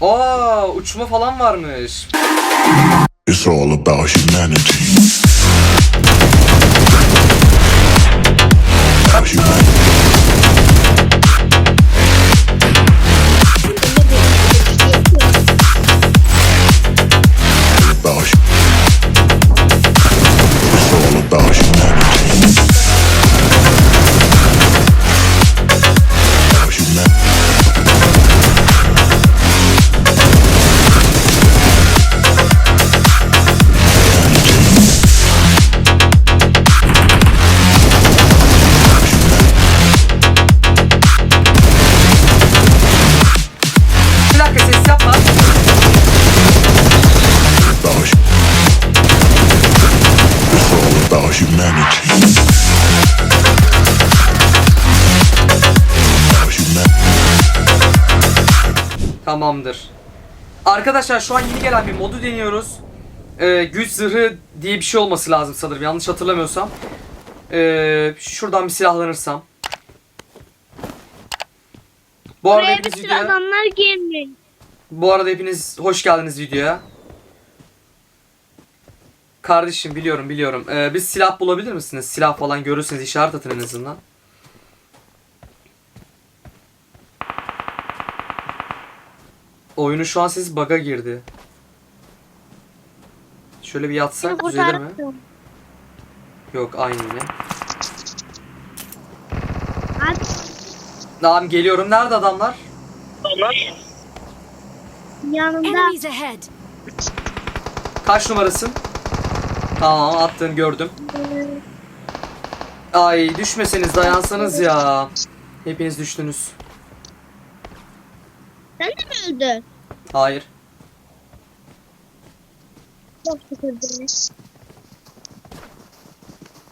Aa uçma falan varmış. It's all about humanity. Humanity. Arkadaşlar şu an yeni gelen bir modu deniyoruz. Ee, güç zırhı diye bir şey olması lazım sanırım yanlış hatırlamıyorsam. Ee, şuradan bir silahlanırsam. Bu arada Buraya bir hepiniz sürü videoya, adamlar girmiş. bu arada hepiniz hoş geldiniz videoya. Kardeşim biliyorum biliyorum. Ee, bir silah bulabilir misiniz? Silah falan görürseniz işaret atın en azından. Oyunu şu an siz bug'a girdi. Şöyle bir yatsak Seni düzelir mi? kurtardım. Yok aynı yine. Hadi Tamam geliyorum. Nerede adamlar? yanımda. Enemies ahead. Kaç numarasın? Tamam attığını gördüm. Ay düşmeseniz dayansanız ya. Hepiniz düştünüz. Öldün? Hayır. Çok beni.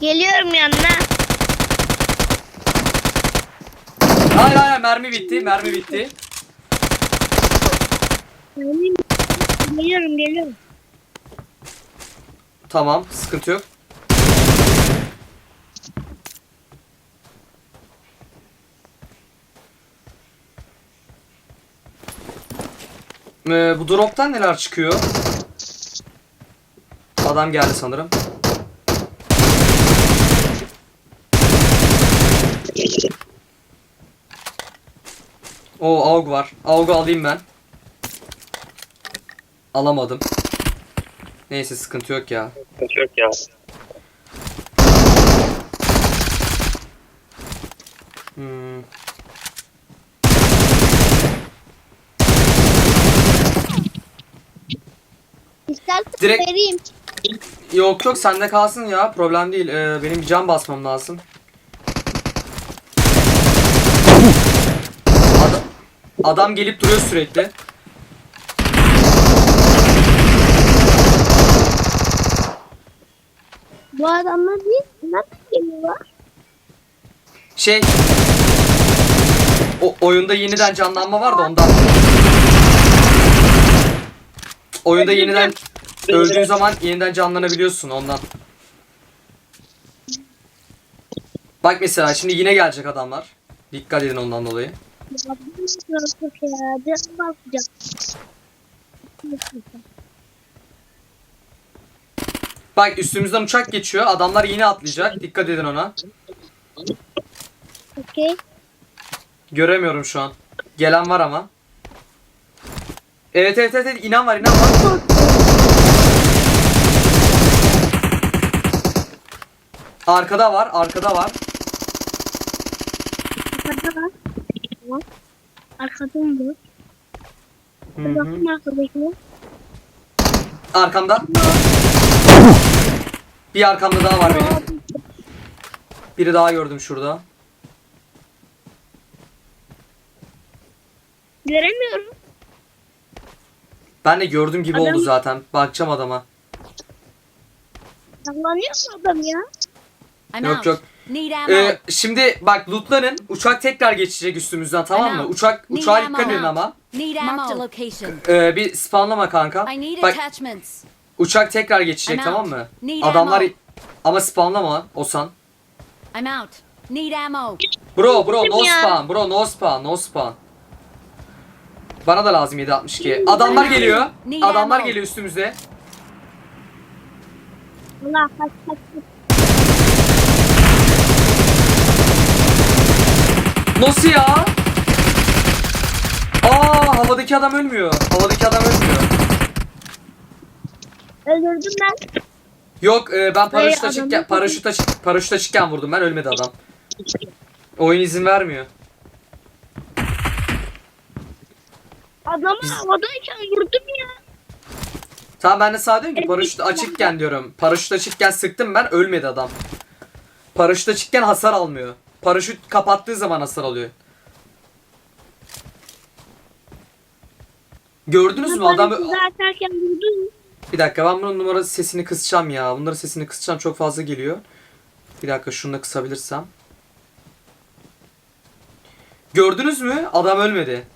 Geliyorum yanına. Hayır hayır mermi bitti. Mermi bitti. Geliyorum geliyorum. Tamam sıkıntı yok. Ee, bu drop'tan neler çıkıyor? Adam geldi sanırım. O AUG var. AUG'u alayım ben. Alamadım. Neyse sıkıntı yok ya. Çok ya. İstersen Direkt- vereyim. Yok yok sende kalsın ya problem değil. Ee, benim bir can basmam lazım. Adam, adam gelip duruyor sürekli. Bu adamlar değil. Nereden geliyorlar? Şey o oyunda yeniden canlanma var da ondan. Oyunda yeniden öldüğün zaman yeniden canlanabiliyorsun ondan. Bak mesela şimdi yine gelecek adamlar. Dikkat edin ondan dolayı. Bak üstümüzden uçak geçiyor. Adamlar yine atlayacak. Dikkat edin ona. Okey. Göremiyorum şu an. Gelen var ama. Evet evet evet, evet. inan var inan var. Arkada var arkada var. Arkada var. Arkada mı bu? Hı hı. Bakın arkadakine. Arkamda. Bir arkamda daha var benim. Biri daha gördüm şurada. Göremiyorum. Ben de gördüm gibi oldu Adam- zaten. Bakacağım adama. Sallanıyor mu adam ya? I'm Yok out. yok. Need ammo. Ee, şimdi bak lootlanın. Uçak tekrar geçecek üstümüzden tamam mı? Uçak uçağa ammo. dikkat edin ama. Need ammo. Marked a location. Ee, bir spawnlama kanka. I need Bak attachments. uçak tekrar geçecek I'm tamam out. mı? Need Adamlar ammo. ama spawnlama Osan. I'm out. Need ammo. Bro bro no ya? spawn bro no spawn no spawn. Bana da lazım 762. Adamlar geliyor. Adamlar ammo. geliyor üstümüze. Allah kaç kaç kaç. Nasıl ya? Aa havadaki adam ölmüyor. Havadaki adam ölmüyor. Öldürdüm ben. Yok e, ben paraşüt Hayır, açıkken adamı- paraşüt açık paraşüt açıkken vurdum ben ölmedi adam. Oyun izin vermiyor. Adamı havadayken vurdum ya. Tamam ben de sana diyorum ki paraşüt açıkken diyorum. Paraşüt açıkken sıktım ben ölmedi adam. Paraşüt açıkken hasar almıyor. Paraşüt kapattığı zaman hasar alıyor. Gördünüz mü vurdum. Bir dakika ben bunun numarası sesini kısacağım ya. Bunların sesini kısacağım çok fazla geliyor. Bir dakika şunu da kısabilirsem. Gördünüz mü? Adam ölmedi.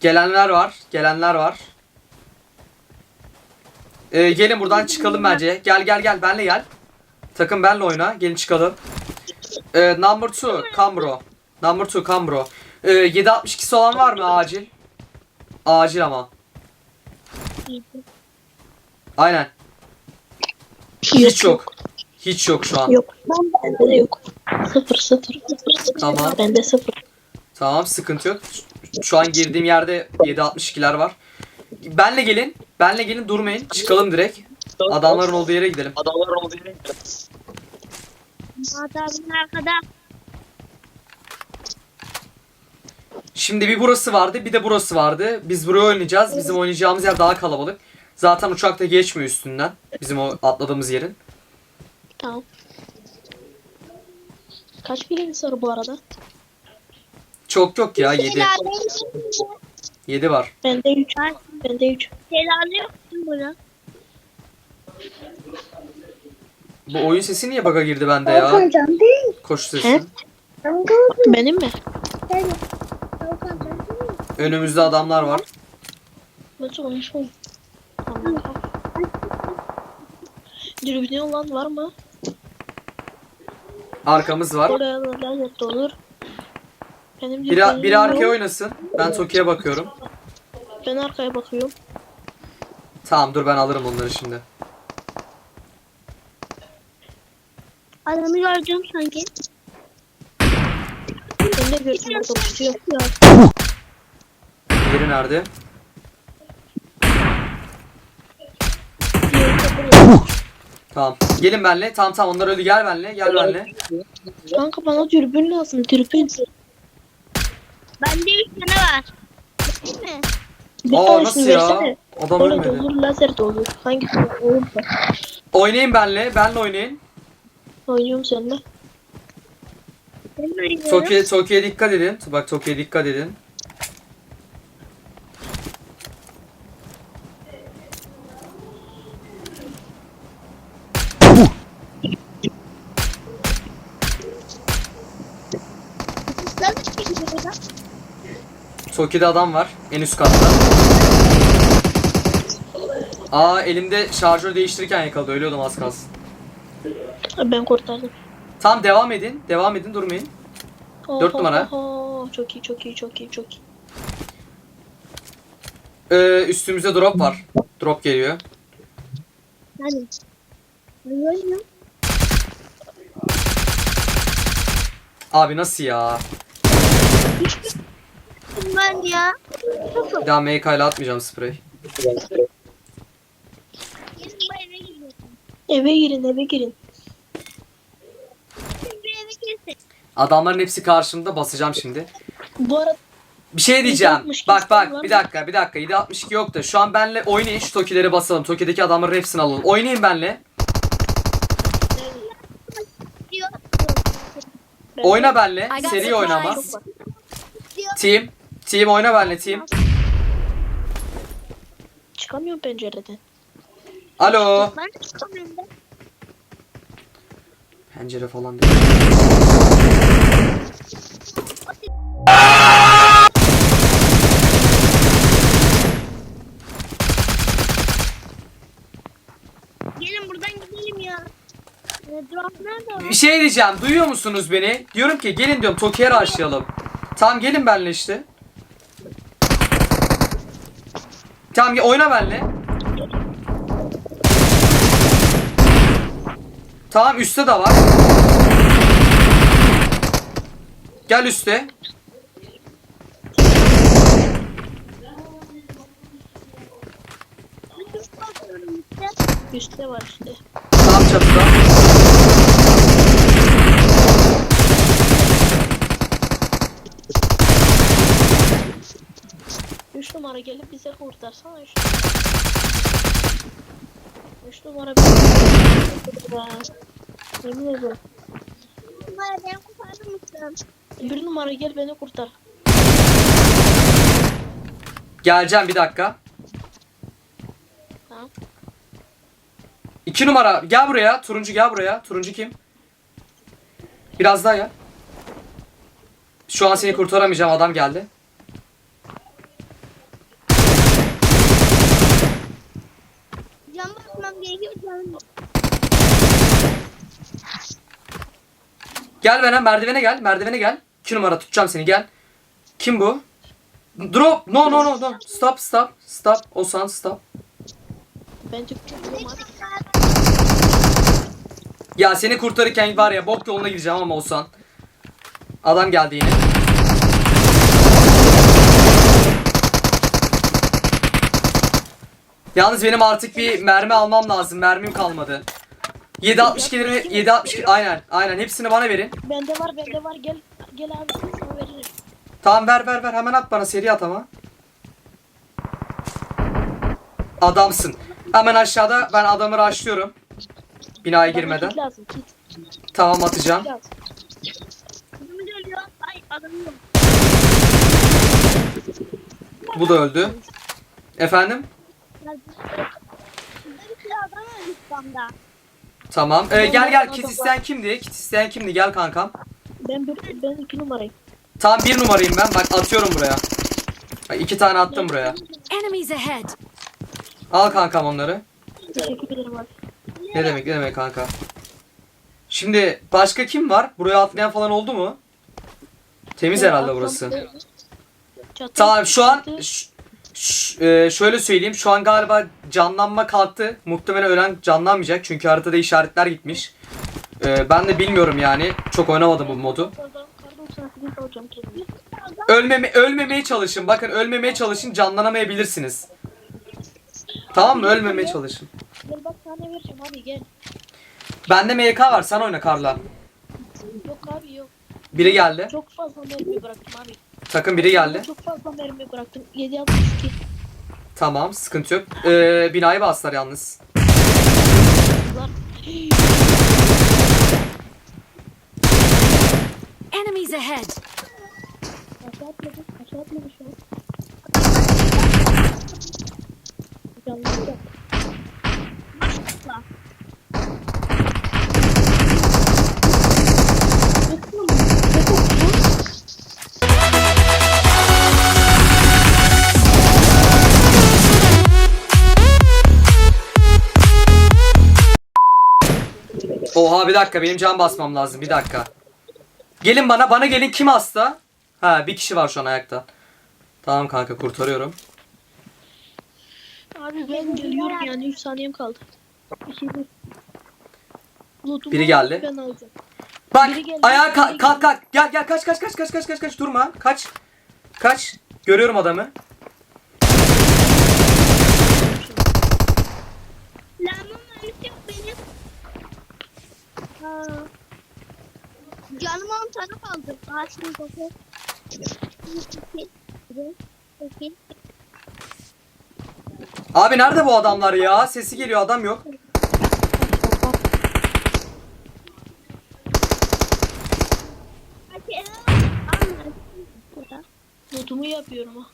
Gelenler var. Gelenler var. Ee, gelin buradan çıkalım bence. Gel gel gel benle gel. Takım benle oyna. Gelin çıkalım. Ee, number 2 Cambro. Number 2 Cambro. Ee, 762'si olan var mı acil? Acil ama. Aynen. Hiç yok. Hiç yok şu an. Yok. Ben bende de yok. Sıfır sıfır. Tamam. Bende sıfır. Tamam sıkıntı yok. Şu an girdiğim yerde 7.62'ler var. Benle gelin. Benle gelin durmayın. Çıkalım direkt. Adamların olduğu yere gidelim. Adamın arkada. Şimdi bir burası vardı bir de burası vardı. Biz buraya oynayacağız. Bizim oynayacağımız yer daha kalabalık. Zaten uçakta geçmiyor üstünden. Bizim o atladığımız yerin. Tamam. Kaç birimiz var bu arada? Çok yok ya 7. Şelale 7 var. Bende 3. Bende 3. Şelale yok mu burada? Bu oyun sesi niye bug'a girdi bende ya? Koş sesi. Benim mi? Önümüzde adamlar var. Nasıl. Dürbünü olan var mı? Arkamız var. Oraya de olur. Benim Biri, biri arkaya oynasın. Ben Toki'ye bakıyorum. Ben arkaya bakıyorum. Tamam dur ben alırım onları şimdi. Adamı gördüm sanki. Ben de gördüm orada. Diğeri nerede? Tamam. Gelin benle. Tamam tamam onlar öldü. Gel benle. Gel benle. Kanka bana dürbün lazım. Dürbün. Bende üç tane var. Değil mi? Bir Aa tanesini nasıl ya? versene. Adam Orada ölmedi. olur lazer de olur. Hangisi olursa. Oynayın benle. Benle oynayın. Oynuyorum seninle. Toki'ye Toki'ye dikkat edin. Bak Toki'ye dikkat edin. Toki'de adam var. En üst katta. Aa elimde şarjör değiştirirken yakaladı. Ölüyordum az kalsın. Ben kurtardım. Tamam devam edin. Devam edin durmayın. Dört Oho, numara. oho. Çok iyi çok iyi çok iyi çok iyi. Ee, üstümüzde drop var. Drop geliyor. Oynuyorum. Abi nasıl ya? Ben ya. Bir daha MK ile atmayacağım sprey. Eve girin eve girin. Bir eve girsek. Adamların hepsi karşımda basacağım şimdi. Bu arada Bir şey diyeceğim. 762 Bak bak var bir dakika bir dakika 762 yok da şu an benle oynayın şu Toki'leri basalım. Toki'deki adamların hepsini alalım. Oynayın benle. Ben Oyna benle. I got Seri supplies. oynamaz. Team. Team oyna benle team. çıkamıyorum pencereden. Alo. Ben de çıkamıyorum da. Pencere falan değil. Gelin buradan gidelim ya. E, nerede o? Bir şey diyeceğim. Duyuyor musunuz beni? Diyorum ki gelin diyorum Toki'ye rushlayalım. Tamam gelin benle işte. Tamam oyna benle. Tamam üstte de var. Gel üste. Üstte var işte. Tamam çatıda. Üç numara gelip bize kurtarsana üç Üç numara bizi Yemin ederim. Ben kurtardım mısın? Bir numara gel beni kurtar. Geleceğim bir dakika. Tamam. İki numara. Gel buraya. Turuncu gel buraya. Turuncu kim? Biraz daha gel. Şu an seni kurtaramayacağım. Adam geldi. Cam basmam gerekiyor. Cam Gel bana merdivene gel. Merdivene gel. İki numara tutacağım seni gel. Kim bu? Drop. No no no no. Stop stop. Stop. Osan stop. Bence. Ya seni kurtarırken var ya bok yoluna gideceğim ama Osan. Adam geldi yine. Yalnız benim artık bir mermi almam lazım. Mermim kalmadı. 7.62'leri 7.62 aynen aynen hepsini bana verin. Bende var bende var gel. Gel abi sana veririm. Tamam ver ver ver hemen at bana seri at ama. Adamsın. Hemen aşağıda ben adamı rushlıyorum. Binaya Bana girmeden. kit lazım kit. Tamam atacağım. Lazım. Adamı görüyor. Ay adamı yok. Bu da öldü. Efendim? Burada bir sürü adam var İslam'da. Tamam. Ee, gel gel kit isteyen kimdi? Kit isteyen kimdi? Gel kankam. Ben bir, ben iki numarayım. Tamam bir numarayım ben. Bak atıyorum buraya. Bak iki tane attım buraya. Enemies ahead! Al kankam onları. Teşekkür ederim abi. Ne demek ne demek kanka. Şimdi başka kim var? Buraya atlayan falan oldu mu? Temiz herhalde burası. Çatı- Tamam şu an çatı- ş- e, şöyle söyleyeyim. Şu an galiba canlanma kalktı. Muhtemelen ölen canlanmayacak. Çünkü haritada işaretler gitmiş. E, ben de bilmiyorum yani. Çok oynamadım bu modu. Kar 98 alacağım kendime. Ölmeme ölmemeye çalışın. Bakın ölmemeye çalışın. Canlanamayabilirsiniz. Tamam mı? Ölmemeye çalışın. Gel bak sana vereceğim abi gel. Bende MK var. Sen oyna Karla. Yok abi yok. Biri geldi. Çok fazla mermi bıraktım abi. Takım biri geldi. Çok fazla mermi bıraktım. 762. Tamam. Sıkıntı yok. E, binayı bastılar yalnız. Lan. Enemies ahead! Aşağı atladı. Aşağı atladı şu an. Canlı. Oha bir dakika benim can basmam lazım bir dakika. Gelin bana bana gelin kim hasta? Ha bir kişi var şu an ayakta. Tamam kanka kurtarıyorum. Abi ben geliyorum yani 3 saniyem kaldı. Bir şey değil. Lootumu Biri geldi. Ben alacağım. Bak Biri geldi, ayağa biri kalk kalk kalk. Gel gel kaç kaç kaç kaç kaç kaç kaç durma. Kaç. Kaç. Görüyorum adamı. Silahımın mermisi yok benim. Ha. Canım on tane kaldı. Şimdi bakın. Peki. Abi nerede bu adamlar ya? Sesi geliyor adam yok. Lootumu yapıyorum ha.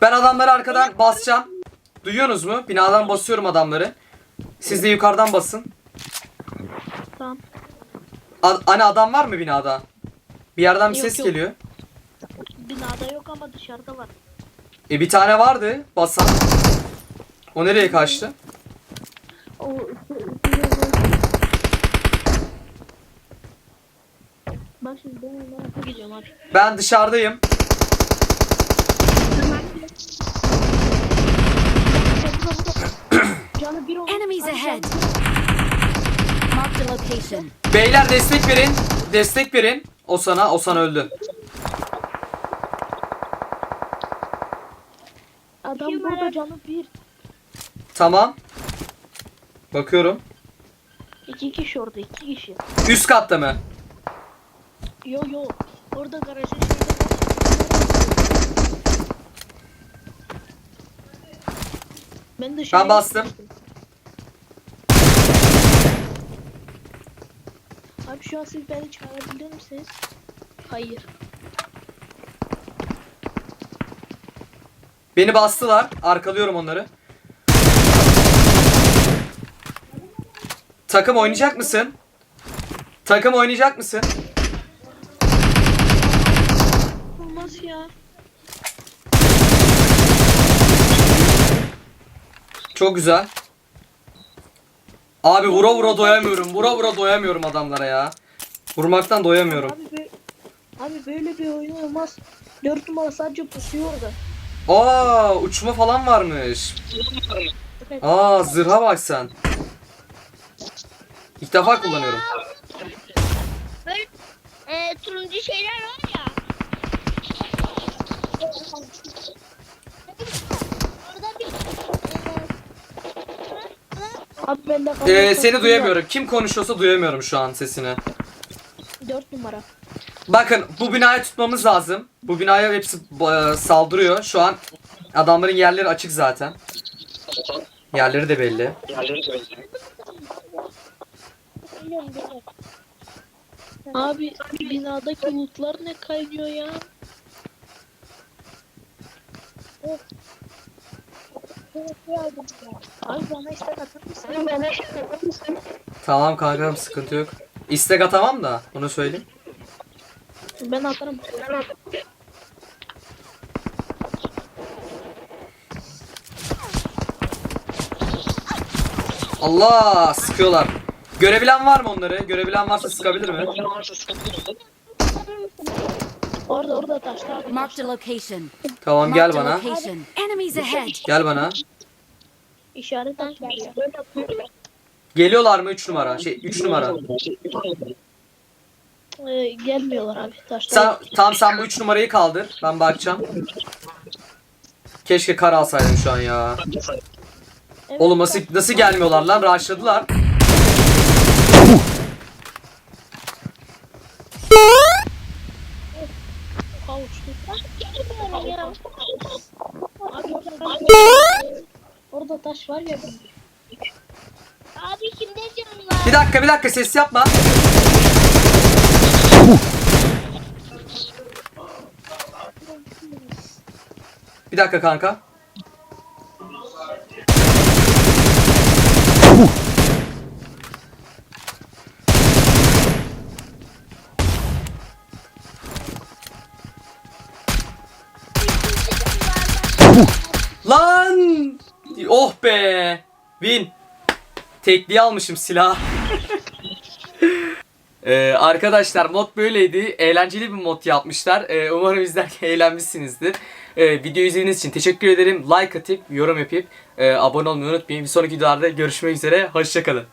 Ben adamları arkadan basacağım. Duyuyorsunuz mu? Binadan basıyorum adamları. Siz de yukarıdan basın. A- hani adam var mı binada? Bir yerden bir Yok, ses yok. geliyor. Binada yok ama dışarıda var. E bir tane vardı basan. O nereye kaçtı? O Bak şimdi ben abi. Dışarıdayım. Canı bir oldu. Enemies ahead. canı- Marked a location. Beyler destek verin. Destek verin. O sana, o sana öldü. Adam burada canı bir. Tamam. Bakıyorum. İki kişi orada iki kişi. Üst katta mı? Yo yo. Orada garajın şeyde. Ben de Ben bastım. Şu an siz beni çağırabilir misiniz? Hayır. Beni bastılar. Arkalıyorum onları. Takım oynayacak mısın? Takım oynayacak mısın? Olmaz ya. Çok güzel. Abi vura vura doyamıyorum. Vura vura doyamıyorum adamlara ya. Vurmaktan doyamıyorum. Abi, be abi böyle bir oyun olmaz. 4 numara sadece pusuyor orada. Aa uçma falan varmış. Evet. Aa zırha bak sen. İlk defa kullanıyorum. Böyle e, turuncu şeyler var ya. Orada bir Abi ben de Ee, seni duyamıyorum. Kim konuşuyorsa duyamıyorum şu an sesini. 4 numara. Bakın bu binayı tutmamız lazım. Bu binaya hepsi e, saldırıyor. Şu an adamların yerleri açık zaten. Yerleri de belli. Abi binadaki lootlar ne kaynıyor ya? Abi bana istek atar mısın? Bana istek atar mısın? Tamam kankam sıkıntı yok. İstek atamam da onu söyleyeyim. Ben atarım. Allah sıkıyorlar. Görebilen var mı onları? Görebilen varsa sıkabilir mi? Orada orada taşlar. Marked a location. Tamam gel Marked a bana. location. Enemies ahead. Gel bana. İşaret. Geliyorlar mı 3 numara? Şey 3 numara. Ee, gelmiyorlar abi taşlar. Sen tam sen bu 3 numarayı kaldır. Ben bakacağım. Keşke kar alsaydım şu an ya. Evet, Oğlum nasıl nasıl gelmiyorlar lan? Rushladılar. Kavuçtu. Ya. Abi orada, taş var ya. Abi kimde canım var? Bir dakika bir dakika ses yapma. Bir dakika kanka. Lan! Oh be! Win. Tekliği almışım silah. Ee, arkadaşlar mod böyleydi. Eğlenceli bir mod yapmışlar. Ee, umarım izlerken eğlenmişsinizdir. Ee, video izlediğiniz için teşekkür ederim. Like atıp, yorum yapıp, e, abone olmayı unutmayın. Bir sonraki videolarda görüşmek üzere. Hoşçakalın.